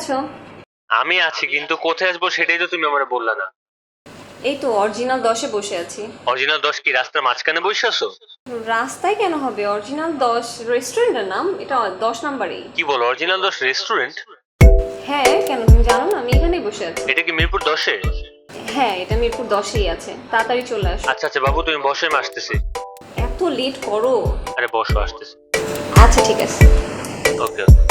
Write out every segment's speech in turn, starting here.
আছো? আমি আছি কিন্তু কোথায় আসব সেটাই তো তুমি আমার বললা না। এই তো অরিজিনাল দশে বসে আছি। অরিজিনাল দশ কি রাস্তার মাঝখানে বসে আছো? রাস্তায় কেন হবে? অরিজিনাল দশ রেস্টুরেন্টের নাম? এটা দশ নাম্বারেই। কি বলো অরিজিনাল দশ রেস্টুরেন্ট? হ্যাঁ কেন তুমি জানো না? আমি এখানেই বসে আছি। এটা কি মিরপুর দশে? হ্যাঁ এটা মিরপুর দশেই আছে। তাড়াতাড়ি চলে আসো। আচ্ছা আচ্ছা বাবু তুমি বসে আমি আসতেছি। এত লেট করো। আরে বসো আসতেছি। আচ্ছা ঠিক আছে। ওকে আমার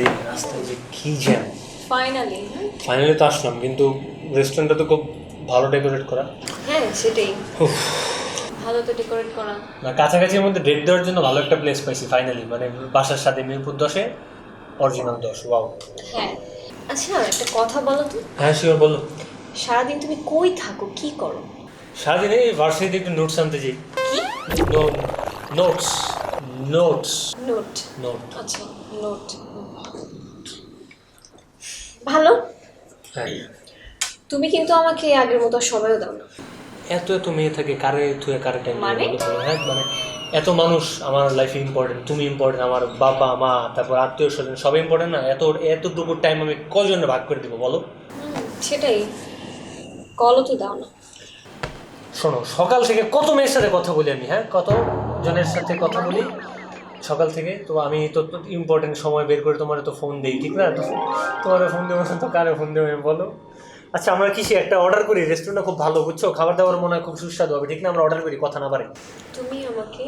এই রাস্তায় যে কি জ্যাম ফাইনালি ফাইনালি তো আসলাম কিন্তু রেস্টুরেন্টটা তো খুব ভালো ডেকোরেট করা। হ্যাঁ সেটাই। ভালো তো ডেকোরেট করা। না কাছাকাছির মধ্যে ডেট দেওয়ার জন্য ভালো একটা প্লেস পাইছি ফাইনালি মানে বাসার সাথে মিরপুর দশে অরিজিনাল দশ ওয়াও হ্যাঁ। আচ্ছা একটা কথা বলো তো। হ্যাঁ শিওর বলল সারাদিন তুমি কই থাকো কি করো? সারাদিন এই ভার্সিটিতে একটু নোটস আনতে যাই। নোটস নোটস নোট নোট আচ্ছা নোট ভালো? হ্যাঁ। তুমি কিন্তু আমাকে আগের মতো সময়ও দাও না। এত এত মেয়ে থাকে কারে থুয়ে কারে টাইম মানে? হ্যাঁ মানে এত মানুষ আমার লাইফে ইম্পর্টেন্ট তুমি ইম্পর্টেন্ট আমার বাবা মা তারপর আত্মীয় স্বজন সবাই ইম্পর্টেন্ট না? এত এতটুকু টাইম আমি কজনে ভাগ করে দিব বলো? সেটাই। কলও তো দাও না। শোনো সকাল থেকে কত মেয়ের সাথে কথা বলি আমি হ্যাঁ? কত জনের সাথে কথা বলি? সকাল থেকে তো আমি তো ইম্পর্টেন্ট সময় বের করে তোমার তো ফোন দিই ঠিক না? তো তোমার ফোন দেবো তো কারে ফোন দেবো বলো। আচ্ছা আমরা কিসে একটা অর্ডার করি? রেস্টুরেন্টটা খুব ভালো বুঝছ? খাবার দাবার মনে হয় খুব সুস্বাদু হবে ঠিক না? আমরা অর্ডার করি কথা না পারে তুমি আমাকে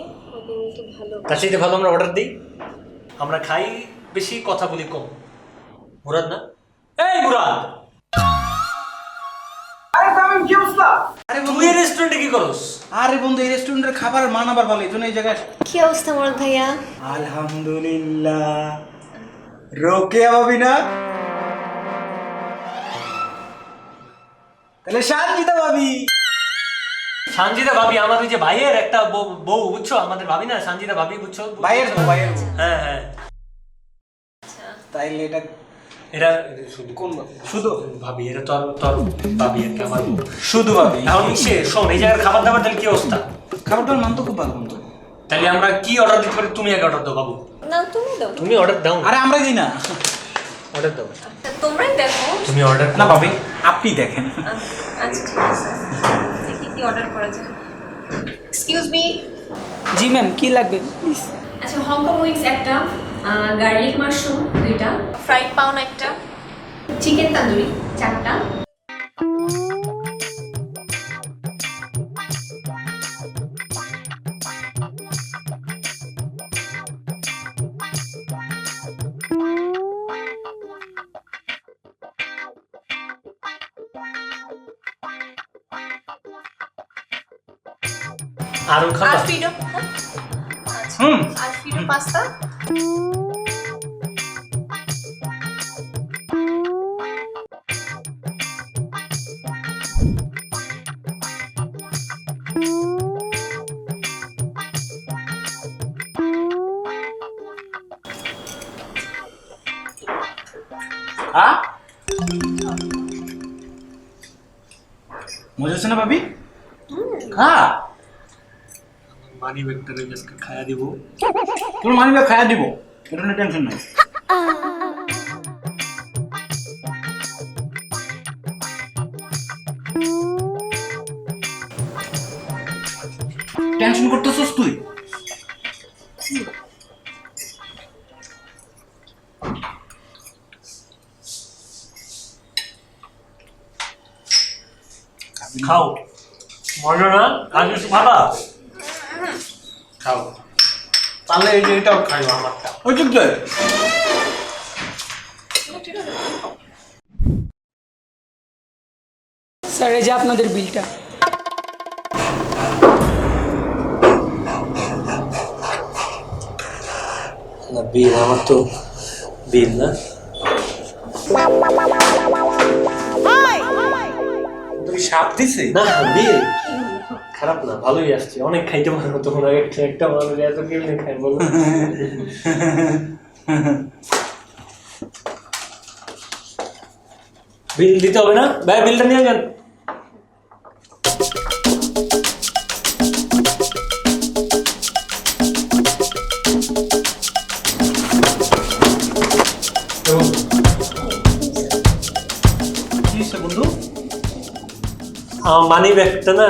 ভালো তার চাইতে ভালো আমরা অর্ডার দিই। আমরা খাই বেশি কথা বলি কম। মুরাদ না? এই মুরাদ! কি অবস্থা? আরে তুই এই রেস্টুরেন্টে কি করস? আরে বন্ধু এই রেস্টুরেন্টের খাবারের মান আবার ভালো এই এই জায়গায় কি অবস্থা মরদ ভাইয়া? আলহামদুলিল্লাহ। রোকেয়া ভাবি না? তাহলে সানজিদা ভাবি। সানজিদা ভাবি আমার ওই যে ভাইয়ের একটা বউ- বউ বুঝছ? আমাদের ভাবি না সানজিদা ভাবি বুঝছ? ভাইয়ের ভাইয়ের হ্যাঁ হ্যাঁ। তাইলে এটা এরা শুধু কোন শুধু ভাবি এরা তোর তোর ভাবি আর কি আমার শুধু ভাবি। এখন সে শোন এই জায়গার খাবার দাবার তাহলে কি অবস্থা? খাবারটার মান তো খুব ভালো বন্ধু। তাহলে আমরা কি অর্ডার দিতে পারি? তুমি আগে অর্ডার দাও বাবু। না তুমি দাও। তুমি অর্ডার দাও। আরে আমরা দিই না। অর্ডার দাও। আচ্ছা, তোমরাই দেখো। তুমি অর্ডার না ভাবি আপনি দেখেন। আচ্ছা ঠিক আছে। দেখি কি অর্ডার করা যায়। এক্সকিউজ মি জি ম্যাম কি লাগবে? প্লিজ আচ্ছা হংকং উইংস একটা। গার্লিক মাশরুম দুইটা ফ্রাইড পাউন একটা। চিকেন তান্দুরি চারটা। আরও খাবার? আলফ্রিডো হুম। Alfredo pasta? হ্যাঁ মজা হচ্ছে না ভাবি হ্যাঁ মানি ব্যাগটা আজকে খায়া দিব তোর মানিব্যাগ খাইয়া দিব। এটা নিয়ে টেনশন নাই। টেনশন করতেছস তুই? খাও। মজা না? খাও। তাহলে এই যে এটাও খাইও আমারটা। ওই চুপ দে। স্যার এই যে আপনাদের বিলটা। না বিল আমার তো বিল না। তুই সাপ দিছে? না বিল। খারাপ না ভালোই আসছে। অনেক খাইতে তখন আগে একটা একটা মানুষ এত কেমনি খাই বলো? বিল দিতে হবে না? ভাই বিলটা নিয়ে যান। মানি ব্যাগটা না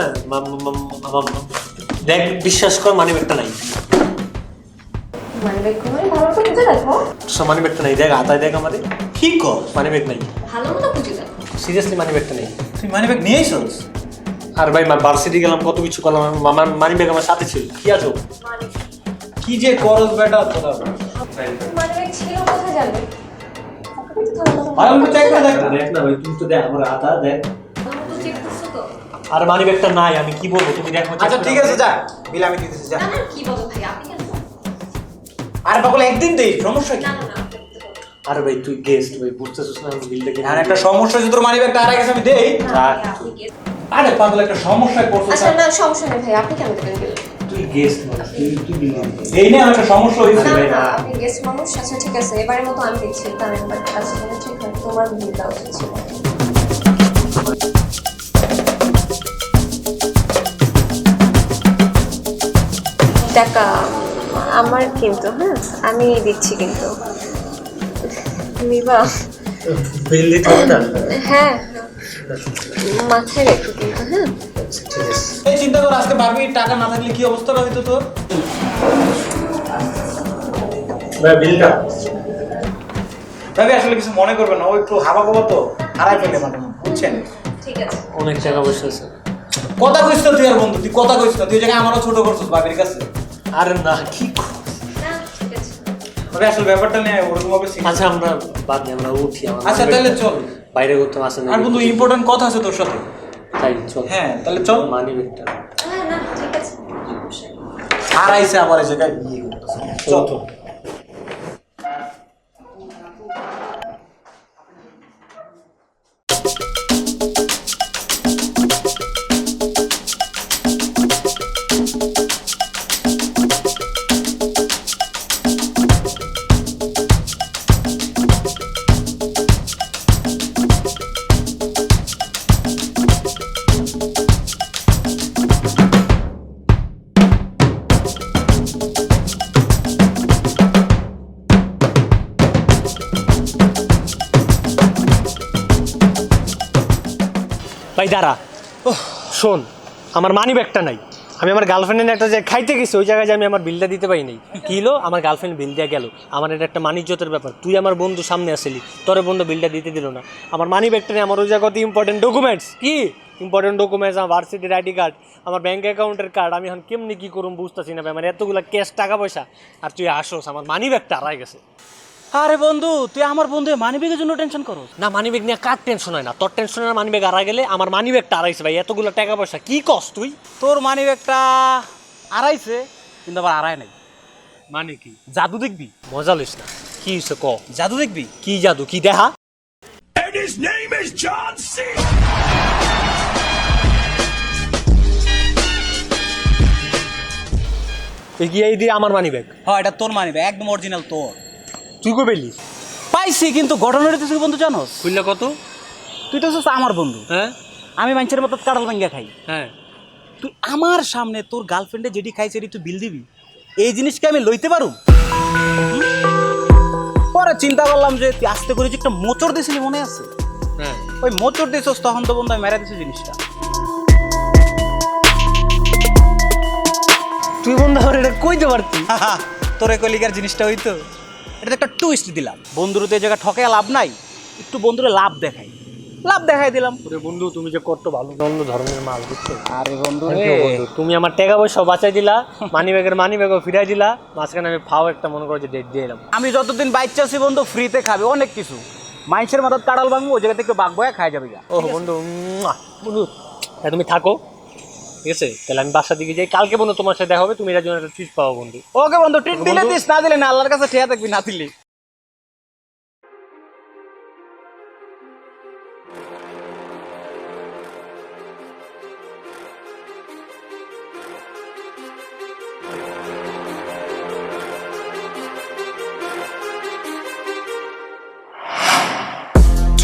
দেখ বিশ্বাস কর মানি ব্যাগটা নাই। মানে ব্যাগ করে ভালো করে খুঁজে দেখো মানি ব্যাগটা নাই। দেখ হাতায় দেখ আমাদের। কি কর? মানি ব্যাগ নাই। ভালো মতো খুঁজে দেখো সিরিয়াসলি মানি ব্যাগটা নেই। তুই মানি ব্যাগ নিয়ে এসোস আর ভাই ভার্সিটি গেলাম কত কিছু করলাম। আমার মানি ব্যাগ আমার সাথে ছিল। কি আছো? কি যে করস বেটা তোরা মানে ব্যাগ ছিল কোথায় যাবে আপনি তো ভালো ভালো মতো চেক করে দেখ দেখ না ভাই তুমি তো দেখ আমার হাতা দেখ। আর মানি ব্যাগটা নাই আমি কি বলব? তুমি দেখো আচ্ছা ঠিক আছে যা। বিল আমি দিতেছি যা। না না কি বলো ভাই? আপনি কেন আর পাগল একদিন দেই সমস্যা কি? আরে ভাই তুই গেস্ট ভাই বুঝতেছিস না আমি বিলটা আর একটা সমস্যা যদি তোর মানি ব্যাগটা হারাই গেছে আমি দেই। আরে পাগল একটা সমস্যায় পড়ছো আচ্ছা না সমস্যা নেই ভাই আপনি কেন দেবেন বিল তুই গেস্ট মানুষ তুই তুই বিল এই নিয়ে আমার একটা সমস্যা হয়েছে না ভাই, না না। আপনি গেস্ট মানুষ আচ্ছা ঠিক আছে এবারের মতো আমি দেখছি তার একবার তাহলে ঠিক আছে তোমার বিল দেওয়া টাকা আমার কিন্তু হ্যাঁ আমি দিচ্ছি কিন্তু। নিবা বিল দিতে হ্যাঁ মাথায় রেখো কিন্তু হ্যাঁ। এই চিন্তা কর আজকে ভাবি টাকা না থাকলে কি অবস্থাটা হইতো তোর? ভাই বিলটা। ভাবি আসলে কিছু মনে করবে না ও একটু হাবা গোবা তো হারাই ফেলে মধ্যে, বুঝছেন? ঠিক আছে। অনেক টাকা পয়সা আছে। কথা কইস তুই আর বন্ধু তুই কথা কইস না তুই এই জায়গায় আমারও ছোট করছিস ভাবির কাছে। আরে না কি আসলে ব্যাপারটা নিয়ে ওরকম ভাবে আচ্ছা আমরা বাদ দিই আমরা উঠি আমার আচ্ছা তাহলে চল। বাইরে করতে আসে না আর বন্ধু ইম্পর্টেন্ট কথা আছে তোর সাথে। তাই চল। হ্যাঁ তাহলে চল। মানি ব্যাগটা আর আবার চল। ভাই দাঁড়া। শোন আমার মানি ব্যাগটা নাই। আমি আমার গার্লফ্রেন্ডের একটা জায়গায় খাইতে গেছি ওই জায়গায় যে আমি আমার বিলটা দিতে পারি নাই। কি হলো? আমার গার্লফ্রেন্ড বিল দিয়ে গেল। আমার এটা একটা মানিজ্যতের ব্যাপার। তুই আমার বন্ধু সামনে আসলি। তোর বন্ধু বিলটা দিতে দিল না। আমার মানি ব্যাগটা নেই আমার ওই জায়গাতে ইম্পর্টেন্ট ডকুমেন্টস কি? ইম্পর্টেন্ট ডকুমেন্টস আমার ভার্সিটির আইডি কার্ড আমার ব্যাঙ্ক অ্যাকাউন্টের কার্ড আমি এখন কেমনি কী করুম বুঝতেছি না ভাই, আমার এতগুলো ক্যাশ টাকা পয়সা। আর তুই আসোস আমার মানি ব্যাগটা হারাই গেছে। আরে বন্ধু তুই আমার বন্ধু মানি ব্যাগের জন্য টেনশন করো না মানি ব্যাগ নিয়ে কার টেনশন হয় না? তোর টেনশন হয় মানি ব্যাগ হারা গেলে আমার মানি আড়াইছে ভাই এতগুলো টাকা পয়সা কি কস তুই? তোর মানি ব্যাগটা আড়াইছে কিন্তু আবার আড়াই নাই। মানে কি? জাদু দেখবি? মজা লইস না। কি হইছে ক? জাদু দেখবি? কি জাদু? কি দেখা এগিয়ে দিয়ে আমার মানি ব্যাগ হ্যাঁ এটা তোর মানি ব্যাগ একদম অরিজিনাল তোর। তুই কো পেলি? পাইছি কিন্তু ঘটনা ঘটনাটা তুই বন্ধু জানোস? খুললে কত? তুই তো হচ্ছে আমার বন্ধু। হ্যাঁ? আমি মানুষের মতো কাঁঠাল ভাঙ্গা খাই। হ্যাঁ। তুই আমার সামনে তোর গার্লফ্রেন্ডে যেটি খাইছে তুই বিল দিবি? এই জিনিসকে আমি লইতে পারুম পরে চিন্তা করলাম যে তুই আস্তে করে যে একটা মোচড় দিয়েছিলি মনে আছে? হ্যাঁ। ওই মোচড় দিয়েছিস তখন তো বন্ধু আমি মেরা দিছি জিনিসটা। তুই বন্ধু আমার এটা কইতে পারতি? তোর কলিকার জিনিসটা হইতো। এটা একটা টুইস্ট দিলাম। বন্ধুর তো এই জায়গায় ঠকে লাভ নাই একটু বন্ধুরে লাভ দেখাই। লাভ দেখাই দিলাম। ওরে বন্ধু তুমি যে কত ভালো। অন্য ধরনের মাল বুঝছ? আরে বন্ধু তুমি আমার টাকা পয়সা বাঁচাই দিলা মানি ব্যাগের মানি ব্যাগও ফিরাই দিলা মাঝখানে আমি ফাও একটা মনে করো যে ডেট দিয়ে এলাম। আমি যতদিন বাইক আছি বন্ধু ফ্রিতে খাবে অনেক কিছু। মাইন্সের মাথার কাড়াল ভাঙবো ওই জায়গা থেকে বাঘ বয়া খাই যাবে ও বন্ধু বন্ধু হ্যাঁ তুমি থাকো। ঠিক আছে? তাহলে আমি বাসার দিকে যাই। কালকে বন্ধু তোমার সাথে দেখা হবে তুমি এটার জন্য একটা ট্রিট পাবো বন্ধু। ওকে বন্ধু ট্রিট দিলে দিস না দিলে না আল্লাহর কাছে ঠেয়া থাকবি না দিলি।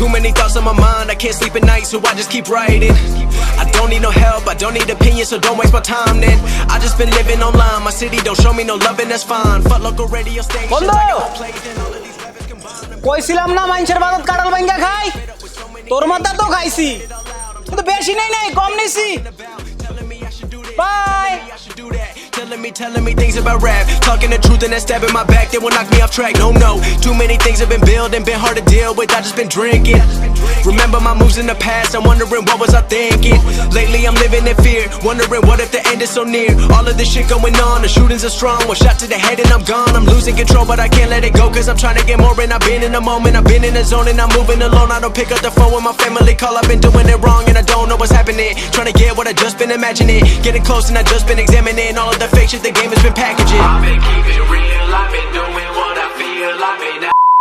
Too many thoughts on my mind, I can't sleep at night, so I just keep writing. I don't need no help, I don't need opinions, so don't waste my time then. I just been living online, my city don't show me no loving, that's fine. Fuck local radio stations! I got plays and all of these rappers combined. কইছিলাম না মানুষের বাদত কাটাল ভাঙ্গা খাই তোর মাথা তো খাইছি কিন্তু বেশি নেই নাই কম নিছি বাই Telling me, telling me things about rap. Talking the truth and that stabbing my back, they will knock me off track. No, no. Too many things have been building, been hard to deal with. I just been drinking. Remember my moves in the past, I'm wondering what was I thinking. Lately I'm living in fear, wondering what if the end is so near. All of this shit going on, the shootings are strong. One shot to the head and I'm gone. I'm losing control, but I can't let it go. Cause I'm trying to get more and I've been in the moment. I've been in the zone and I'm moving alone. I don't pick up the phone when my family call. I've been doing it wrong and I don't know what's happening. Trying to get what I just been imagining. Getting close and I just been examining all of the fake shit the game has been packaging. I've been keeping real, I've been doing what I feel, I've been